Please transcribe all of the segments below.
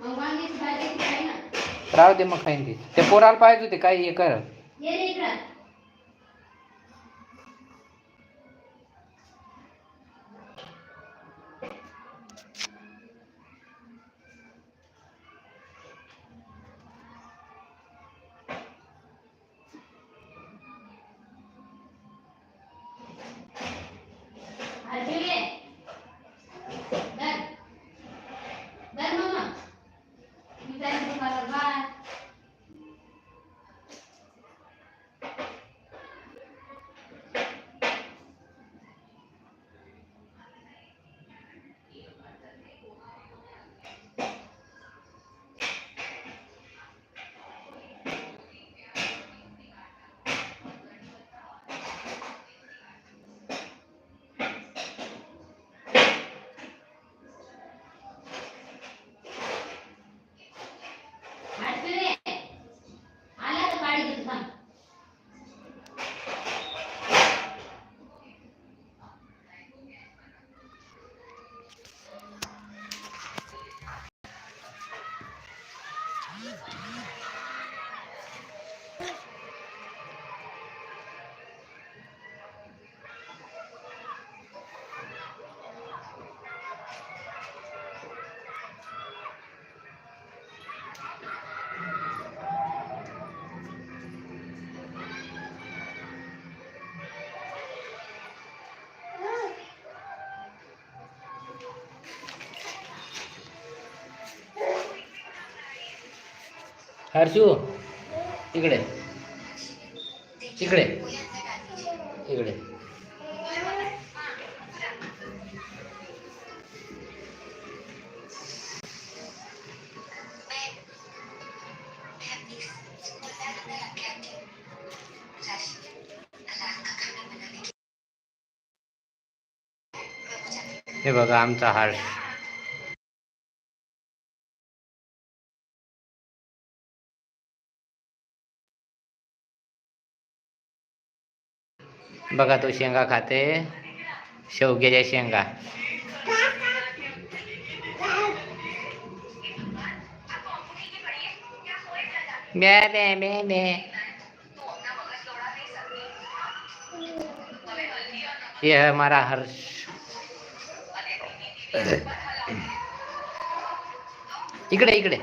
मग वांग्याची भाजी खाय ना राहू दे मग खाईन ती. ते पोराला पाहिजे होते काही हे कर. ये रे इकडं. हर्षू इकडे. इकडे. इकडे. हे बघा आमचा हर्ष. बघा तो शेंगा खाते शेवग्याच्या शेंगा बे बे बे बे ये है हमारा हर्ष इकडे इकडे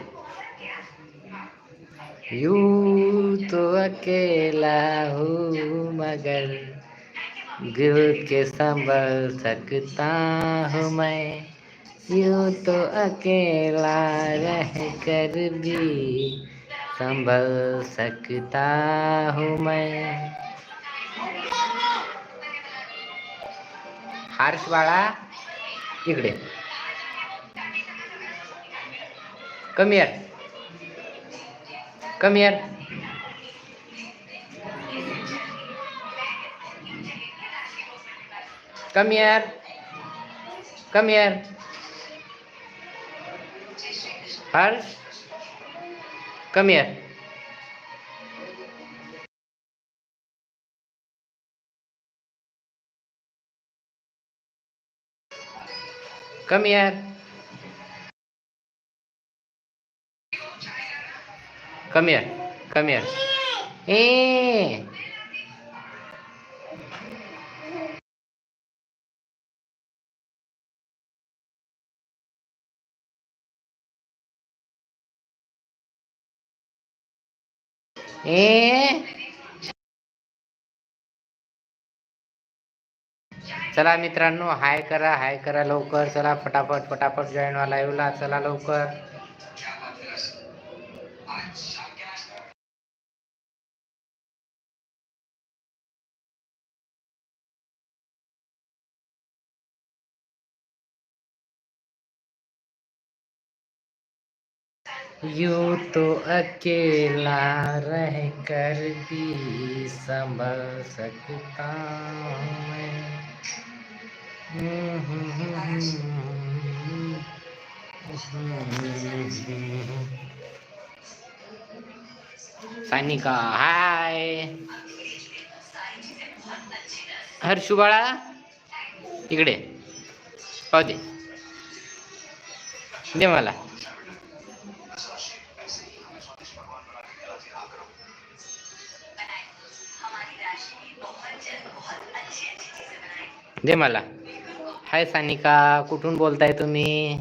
यू तो अकेला हूँ मगर दिल के संभल सकता हूँ मैं। यूं तो अकेला रह कर भी संभल सकता हूँ मैं। हर्ष बाळा इकडे. कमी यार कमी यार Come here. Come here. Harsh. Come here. Come here. Come here. Come here. Hey. ए चला मित्रांनो हाय करा हाय करा लवकर. चला फटाफट फटाफट जॉईन व्हा लाईव्हला चला लवकर. यूं तो अकेला रह कर भी संभल सकता मैं। हम्म, सानिका हाय। हर्षू बाळा इकडे. पाहू दे मला. दे मला. हाय सानिका कुठून बोलताय तुम्ही?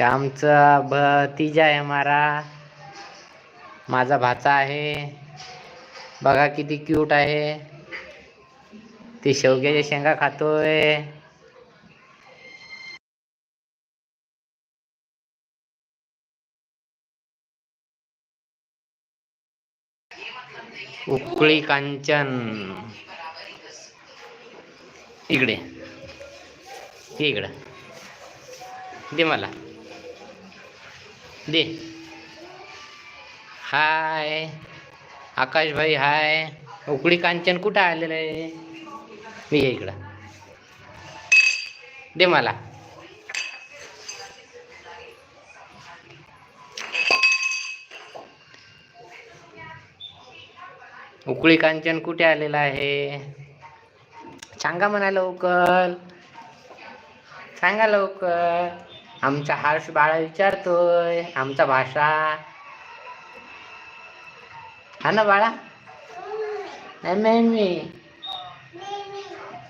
आमचा भतीजा आहे मारा. माझा भाचा आहे. बघा किती क्यूट आहे. ती शेवग्याच्या शेंगा खातोय. उकळी कांचन. इकडे. इकडं. दे मला. दे. हाय. आकाश भाई हाय. उकळी कांचन कुठं आलेलं आहे? मी इकडं. दे मला. उकळी कांचन कुठे आलेला आहे? सांगा म्हणा लवकर. सांगा लवकर. आमचा हर्ष बाळा विचारतोय. आमचा भाषा. हा ना बाळा? नेहमी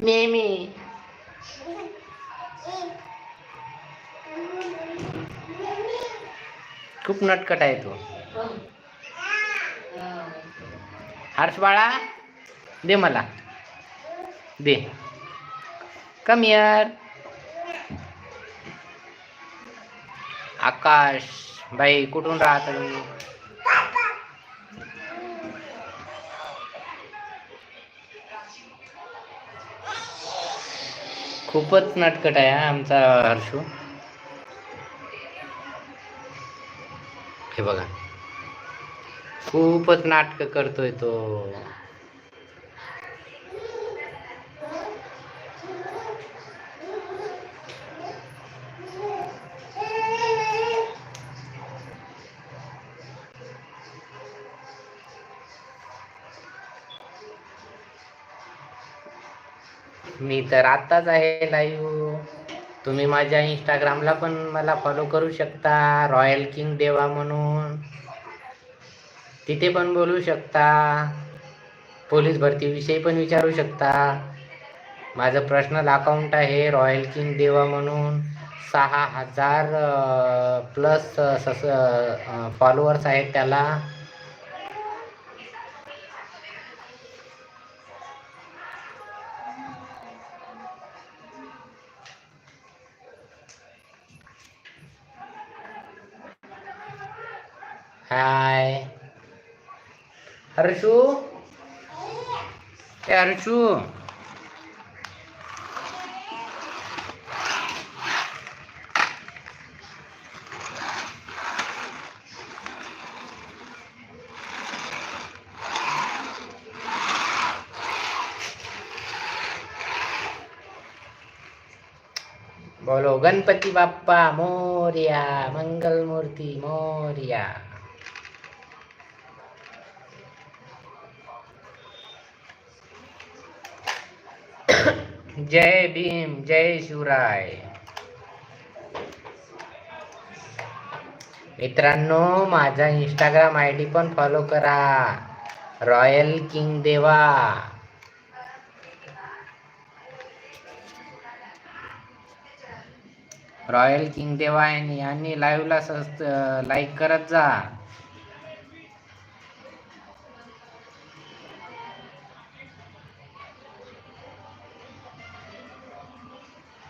नेहमी खूप नटकट आहे तो. हर्ष बाळा दे मला. दे. कम यार आकाश भाई कुठून राहत तुम्ही खूपच नटकट आहे आमचा हर्षू. हे बघा. खूपच नाटक करतोय तो. मी तर आत्ताच आहे लाईव्ह तुम्ही माझ्या इंस्टाग्रामला पण मला फॉलो करू शकता. रॉयल किंग देवा म्हणून. तिथे पण बोलू शकता. पोलीस भरतीविषयी पण विचारू शकता. माझं पर्सनल अकाउंट आहे रॉयल किंग देवा म्हणून. सहा हजार प्लस सस फॉलोअर्स आहेत त्याला. हर्षू ए हर्षू बोलो गणपती बाप्पा मोर्या मंगल मूर्ती मोर्या जय भीम जय शिवराय. मित्रांनो माझा इंस्टाग्राम आय डी पण फॉलो करा. Royal King Deva Royal King Deva यांनी आणि लाईव्हला सस्त लाईक करत जा.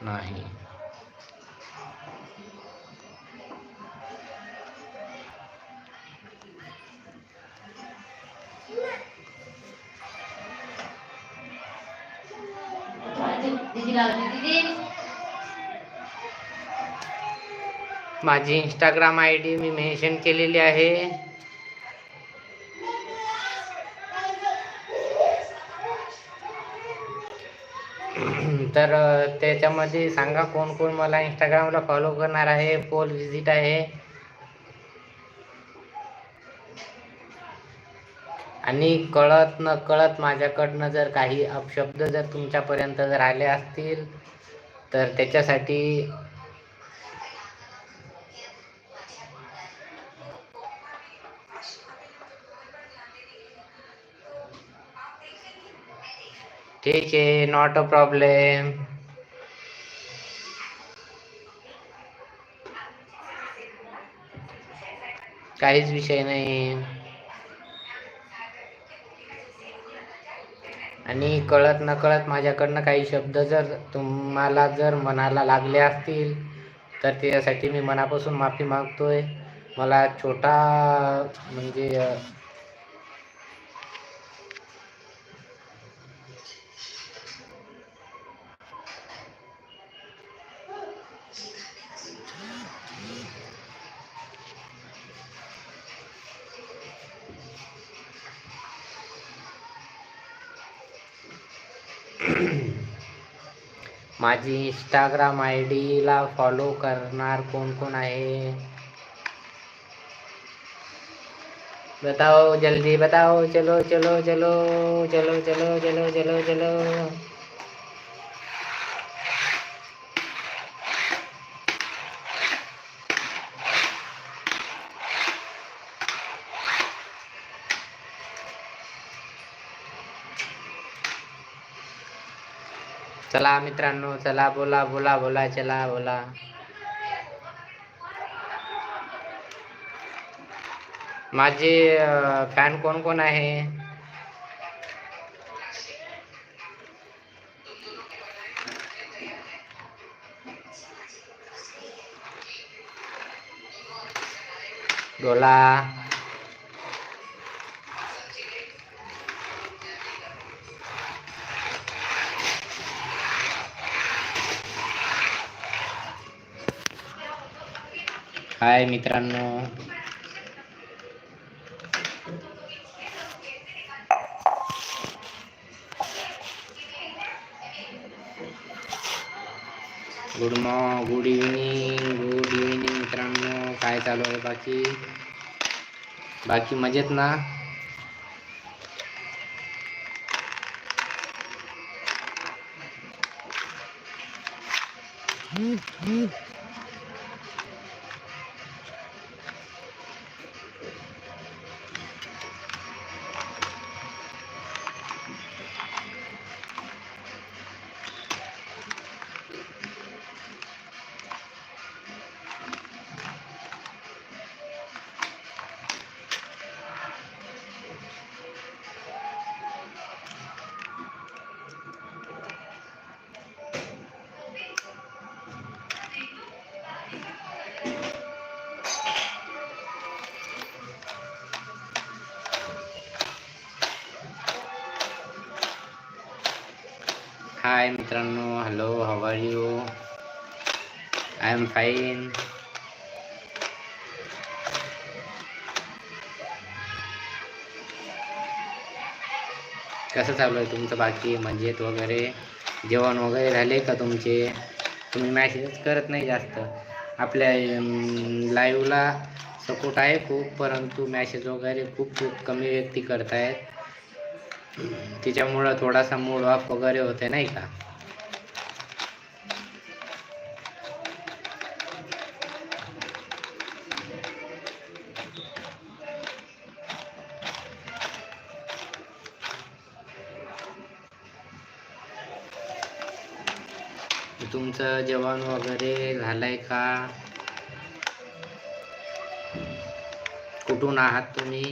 नाही. माझी इंस्टाग्राम आय डी मी मेन्शन केलेली आहे. तर त्याच्यामध्ये सांगा कोण कोण मला इंस्टाग्रामला फॉलो करणार आहे पोल विजिट आहे. आणि कळत न कळत माझ्याकडनं जर काही अपशब्द जर तुमच्यापर्यंत जर आले असतील तर त्याच्यासाठी ठीक आहे नॉट अ प्रॉब्लेम काहीच विषय नाही. आणि कळत नकळत माझ्याकडनं काही शब्द जर तुम्हाला जर मनाला लागले असतील तर त्यासाठी मी मनापासून माफी मागतोय. मला छोटा म्हणजे माझी इंस्टाग्राम आय डीला फॉलो करणार कोण कोण आहे? बताओ जल्दी बताओ चलो चलो चलो चलो चलो चलो चलो चलो. चला मित्रांनो चला बोला बोला बोला चला बोला. माझे फॅन कोण कोण आहे? बोला. हाय मित्रांनो गुड मॉ गुड इव्हिनिंग गुड इव्हिनिंग मित्रांनो काय चालू आहे बाकी बाकी मजेत ना आय एम फाईन कसं चालू आहे तुमचं बाकी? मजेत वगैरे? जेवण वगैरे झाले का तुमचे? तुम्ही मॅसेजच करत नाही जास्त. आपल्या लाईव्हला सपोर्ट आहे खूप परंतु मॅसेज वगैरे खूप खूप कमी व्यक्ती करतायत. त्याच्यामुळं थोडासा मूड ऑफ वगैरे होते नाही का? तुमचं जेवण वगैरे झालंय का? कुठून आहात तुम्ही?